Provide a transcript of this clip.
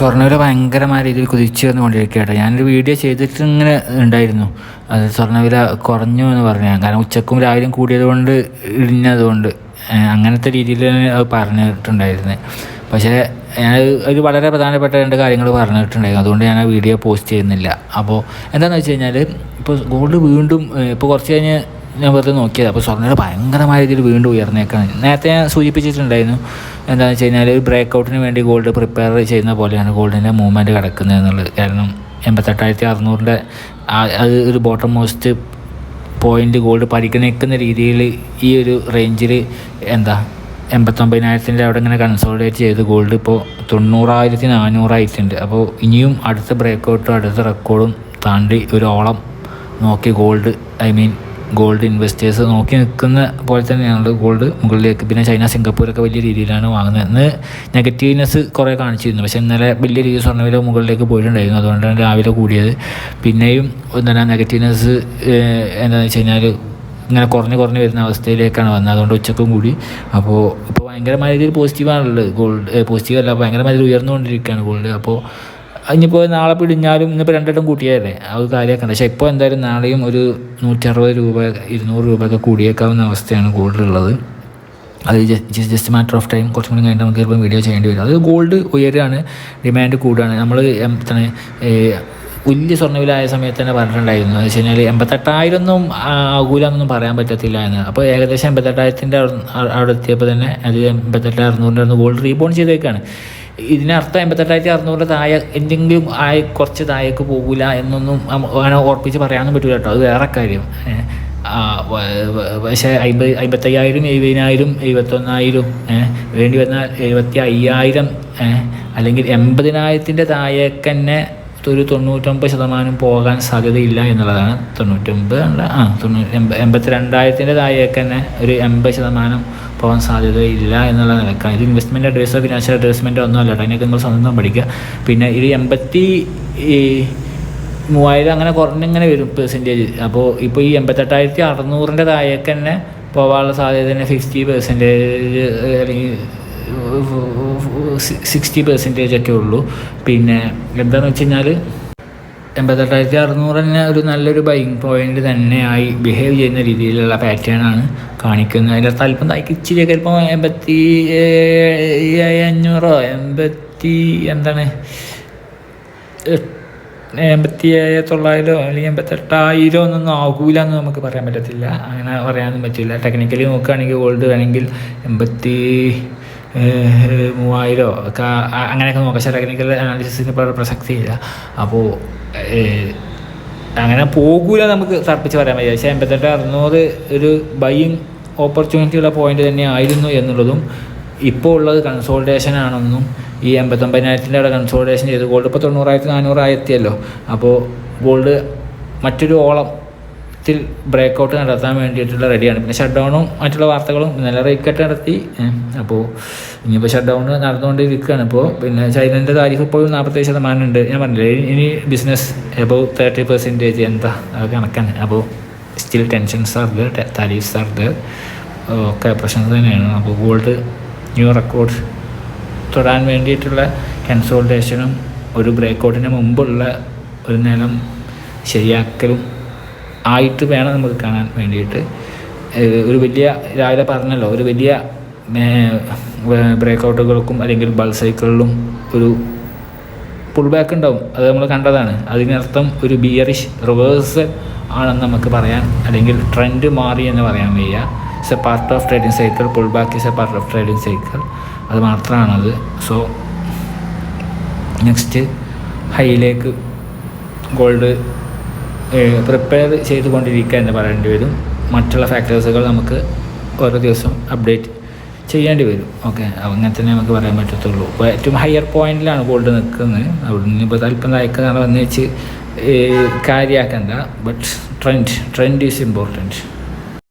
സ്വർണവില ഭയങ്കരമായ രീതിയിൽ കുതിച്ചു വന്നുകൊണ്ടിരിക്കുകയാണ്. ഞാനൊരു വീഡിയോ ചെയ്തിട്ട് ഇങ്ങനെ ഉണ്ടായിരുന്നു. അത് സ്വർണവില കുറഞ്ഞു എന്ന് പറഞ്ഞു. കാരണം ഉച്ചക്കും രാവിലെയും കൂടിയത് കൊണ്ട് ഇടിഞ്ഞതുകൊണ്ട് അങ്ങനത്തെ രീതിയിലാണ് അത് പറഞ്ഞിട്ടുണ്ടായിരുന്നത് പക്ഷേ ഞാൻ ഒരു വളരെ പ്രധാനപ്പെട്ട രണ്ട് കാര്യങ്ങൾ പറഞ്ഞിട്ടുണ്ടായിരുന്നു. അതുകൊണ്ട് ഞാൻ ആ വീഡിയോ പോസ്റ്റ് ചെയ്യുന്നില്ല. അപ്പോൾ എന്താണെന്ന് വെച്ച് കഴിഞ്ഞാൽ ഇപ്പോൾ ഗോൾഡ് വീണ്ടും ഇപ്പോൾ കുറച്ച് കഴിഞ്ഞ് ഞാൻ വെറുതെ നോക്കിയത്. അപ്പോൾ സ്വർണയുടെ ഭയങ്കരമായ രീതിയിൽ വീണ്ടും ഉയർന്നേക്കാണ്. നേരത്തെ ഞാൻ സൂചിപ്പിച്ചിട്ടുണ്ടായിരുന്നു. എന്താണെന്ന് വെച്ച് കഴിഞ്ഞാൽ ഒരു ബ്രേക്ക് ഔട്ടിന് വേണ്ടി ഗോൾഡ് പ്രിപ്പയർ ചെയ്യുന്ന പോലെയാണ് ഗോൾഡിന്റെ മൂവ്മെന്റ് കിടക്കുന്നത് എന്നുള്ളത്. കാരണം എൺപത്തെട്ടായിരത്തി അറുന്നൂറിന്റെ അത് ഒരു ബോട്ടം മോസ്റ്റ് പോയിന്റ് ഗോൾഡ് പരിഗണിക്കുന്ന രീതിയിൽ ഈ ഒരു റേഞ്ചിൽ എന്താ എൺപത്തൊമ്പതിനായിരത്തിന്റെ അവിടെ ഇങ്ങനെ കൺസോളിഡേറ്റ് ചെയ്ത് ഗോൾഡ് ഇപ്പോൾ തൊണ്ണൂറായിരത്തി നാനൂറായിട്ടുണ്ട് അപ്പോൾ ഇനിയും അടുത്ത ബ്രേക്ക് ഔട്ടും അടുത്ത റെക്കോർഡും താണ്ടി ഒരു ഓളം നോക്കി gold I mean gold investors നോക്കി നിൽക്കുന്ന പോലെ തന്നെയാണ് ഗോൾഡ് മുകളിലേക്ക്. പിന്നെ ചൈന സിംഗപ്പൂരൊക്കെ വലിയ രീതിയിലാണ് വാങ്ങുന്നത്. ഇന്ന് നെഗറ്റീവ്നെസ് കുറേ കാണിച്ചിരുന്നു. പക്ഷേ ഇന്നലെ വലിയ രീതിയിൽ സ്വർണവില മുകളിലേക്ക് പോയിട്ടുണ്ടായിരുന്നു. അതുകൊണ്ടാണ് രാവിലെ കൂടിയത്. പിന്നെയും എന്താണ് നെഗറ്റീവ്നെസ് എന്താണെന്ന് വെച്ച് കഴിഞ്ഞാൽ ഇങ്ങനെ കുറഞ്ഞ് കുറഞ്ഞ് വരുന്ന അവസ്ഥയിലേക്കാണ് വന്നത്. അതുകൊണ്ട് ഉച്ചക്കും കൂടി. അപ്പോൾ ഇപ്പോൾ ഭയങ്കരമായ രീതിയിൽ പോസിറ്റീവാണുള്ളത് ഗോൾഡ് പോസിറ്റീവല്ല ഭയങ്കരമായ രീതിയിൽ ഉയർന്നുകൊണ്ടിരിക്കുകയാണ് ഗോൾഡ് അപ്പോൾ ഇനിയിപ്പോൾ നാളെ പിടിഞ്ഞാലും ഇന്നിപ്പോൾ രണ്ടിടം കൂട്ടിയതല്ലേ അത് കാര്യമാക്കണ്ട പക്ഷേ ഇപ്പോൾ എന്തായാലും നാളെയും ഒരു നൂറ്ററുപത് രൂപ ഇരുന്നൂറ് രൂപയൊക്കെ കൂടിയേക്കാവുന്ന അവസ്ഥയാണ് ഗോൾഡിലുള്ളത്. അത് just just matter of time കുറച്ചും കൂടി കഴിഞ്ഞിട്ട് നമുക്ക് ചിലപ്പോൾ വീഡിയോ ചെയ്യേണ്ടി വരും. അത് ഗോൾഡ് ഉയരുകയാണ് ഡിമാൻഡ് കൂടുകയാണ്. നമ്മൾ തന്നെ വലിയ സ്വർണവില ആയ സമയത്ത് തന്നെ പറഞ്ഞിട്ടുണ്ടായിരുന്നു. എന്ന് വെച്ച് കഴിഞ്ഞാൽ എൺപത്തെട്ടായിരം ഒന്നും ആകൂല എന്നൊന്നും പറയാൻ പറ്റത്തില്ല എന്ന്. അപ്പോൾ ഏകദേശം എൺപത്തെട്ടായിരത്തിന്റെ അവിടെ എത്തിയപ്പോൾ തന്നെ അത് എൺപത്തെട്ട് അറുന്നൂറിന്റെ ഗോൾഡ് റീബോൺ ചെയ്തേക്കാണ്. ഇതിനർത്ഥം എൺപത്തെട്ടായിരത്തി അറുന്നൂറ് താഴെ എന്തെങ്കിലും ആയി കുറച്ച് താഴേക്ക് പോകില്ല എന്നൊന്നും അങ്ങനെ ഉറപ്പിച്ച് പറയാനൊന്നും പറ്റില്ല കേട്ടോ. അത് വേറെ കാര്യം. പക്ഷേ അമ്പത് അമ്പത്തയ്യായിരം എഴുപതിനായിരം എഴുപത്തൊന്നായിരം വേണ്ടി വന്നാൽ എഴുപത്തി അയ്യായിരം അല്ലെങ്കിൽ എൺപതിനായിരത്തിന്റെ താഴേക്ക് തന്നെ ഒരു തൊണ്ണൂറ്റൊമ്പത് ശതമാനം പോകാൻ സാധ്യതയില്ല എന്നുള്ളതാണ്. തൊണ്ണൂറ്റൊമ്പത് ആ തൊണ്ണൂറ്റി എൺപ എൺപത്തി രണ്ടായിരത്തിന്റെ താഴേക്ക് തന്നെ ഒരു എൺപത് ശതമാനം പോകാൻ സാധ്യതയില്ല എന്നുള്ള നിലക്കാണ് ഇത് ഇൻവെസ്റ്റ്മെന്റ് അഡ്വൈസോ ഫിനാൻഷ്യൽ അഡ്വൈസ്മെന്റോ ഒന്നും അല്ല അതിനൊക്കെ നിങ്ങൾ സ്വന്തം പഠിക്കുക. പിന്നെ ഇത് എൺപത്തി മൂവായിരം അങ്ങനെ കുറഞ്ഞിങ്ങനെ വരും പെർസെന്റേജ് അപ്പോൾ ഇപ്പോൾ ഈ എൺപത്തെട്ടായിരത്തി അറുന്നൂറിന്റെ താഴേക്ക് തന്നെ പോകാനുള്ള സാധ്യത തന്നെ ഫിഫ്റ്റി പെർസെന്റേജ് അല്ലെങ്കിൽ സിക്സ്റ്റി പെർസെന്റേജ് ഒക്കെ ഉള്ളൂ. പിന്നെ എന്താണെന്ന് വെച്ച് കഴിഞ്ഞാൽ എൺപത്തെട്ടായിരത്തി അറുന്നൂറ് തന്നെ ഒരു നല്ലൊരു ബൈങ് പോയിന്റ് തന്നെയായി ബിഹേവ് ചെയ്യുന്ന രീതിയിലുള്ള പാറ്റേൺ ആണ് കാണിക്കുന്നത്. അതിന്റെ അല്പം തായ്ക്ക് ഇച്ചിരിയൊക്കെ ഇപ്പോൾ എൺപത്തി അഞ്ഞൂറോ എൺപത്തി എന്താണ്? എൺപത്തി ഏഴ് തൊള്ളായിരോ അല്ലെങ്കിൽ എൺപത്തെട്ടായിരോ ഒന്നും ആകൂല എന്ന് നമുക്ക് പറയാൻ പറ്റത്തില്ല. അങ്ങനെ പറയാനൊന്നും പറ്റില്ല. ടെക്നിക്കലി നോക്കുകയാണെങ്കിൽ ഗോൾഡ് വേണമെങ്കിൽ എൺപത്തി മൂവായിരോ ഒക്കെ അങ്ങനെയൊക്കെ നോക്കാം. പക്ഷേ ടെക്നിക്കൽ അനാലിസിന് ഇപ്പോൾ പ്രസക്തിയില്ല. അപ്പോൾ അങ്ങനെ പോകൂല നമുക്ക് തർപ്പിച്ച് പറയാൻ പറ്റില്ല പക്ഷേ എൺപത്തെട്ട് അറുന്നൂറ് ഒരു ബൈയിങ് ഓപ്പർച്യൂണിറ്റി ഉള്ള പോയിന്റ് തന്നെ ആയിരുന്നു എന്നുള്ളതും ഇപ്പോൾ ഉള്ളത് കൺസോൾട്ടേഷൻ ആണെന്നും ഈ എൺപത്തൊമ്പതിനായിരത്തിന്റെ അവിടെ കൺസോൾട്ടേഷൻ ചെയ്ത് ഗോൾഡ് ഇപ്പോൾ തൊണ്ണൂറായിരത്തി നാനൂറായി എത്തിയല്ലോ. അപ്പോൾ ഗോൾഡ് മറ്റൊരു ഓളം ത്തിൽ ബ്രേക്ക് ഔട്ട് നടത്താൻ വേണ്ടിയിട്ടുള്ള റെഡിയാണ് പിന്നെ ഷട്ട് ഡൗണും മറ്റുള്ള വാർത്തകളും ഇന്നലെ റേറ്റ് നടത്തി. അപ്പോൾ ഇനിയിപ്പോൾ ഷട്ട് ഡൗൺ നടന്നുകൊണ്ടിരിക്കുകയാണ്. ഇപ്പോൾ പിന്നെ ചൈനന്റെ താരിഫ് ഇപ്പോഴും നാൽപ്പത്തേഴ് ശതമാനം ഉണ്ട്. ഞാൻ പറഞ്ഞില്ലേ ഇനി ബിസിനസ് എബവ് തേർട്ടി പെർസെന്റേജ് എന്താ? കണക്കാണ്. അപ്പോൾ still tensions are there tariffs are there ഒക്കെ പ്രശ്നം തന്നെയാണ്. അപ്പോൾ ഗോൾഡ് ന്യൂ റെക്കോർഡ് തൊടാൻ വേണ്ടിയിട്ടുള്ള കൺസോൾട്ടേഷനും ഒരു ബ്രേക്ക് ഔട്ടിന് മുമ്പുള്ള ഒരു നിലം ശരിയാക്കലും ആയിട്ട് വേണം നമുക്ക് കാണാൻ വേണ്ടിയിട്ട്. ഒരു വലിയ രാവിലെ പറഞ്ഞല്ലോ ഒരു വലിയ ബ്രേക്ക് ഔട്ടുകൾക്കും അല്ലെങ്കിൽ ബൾ സൈക്കിളിലും ഒരു പുൾ ബാക്ക് ഉണ്ടാവും. അത് നമ്മൾ കണ്ടതാണ്. അതിനർത്ഥം ഒരു ബിയറിഷ് റിവേഴ്സ് ആണെന്ന് നമുക്ക് പറയാൻ അല്ലെങ്കിൽ ട്രെൻഡ് മാറി എന്ന് പറയാൻ വയ്യ. Is a part of trading cycle pull back is a part of trading cycle അത് മാത്രമാണത്. സോ നെക്സ്റ്റ് ഹൈയിലേക്ക് ഗോൾഡ് പ്രിപ്പയർ ചെയ്തുകൊണ്ടിരിക്കുക എന്ന് പറയേണ്ടി വരും. മറ്റുള്ള ഫാക്ടേഴ്സുകൾ നമുക്ക് ഓരോ ദിവസം അപ്ഡേറ്റ് ചെയ്യേണ്ടി വരും. ഓക്കെ അങ്ങനെ തന്നെ നമുക്ക് പറയാൻ പറ്റത്തുള്ളൂ. ഇപ്പോൾ ഏറ്റവും ഹയർ പോയിന്റിലാണ് ഗോൾഡ് നിൽക്കുന്നത്. അവിടെ നിന്ന് ഇപ്പോൾ അല്പം താഴ്ക്കുന്നതാണ് വന്ന് വെച്ച് കാര്യമാക്കണ്ട but trend trend is important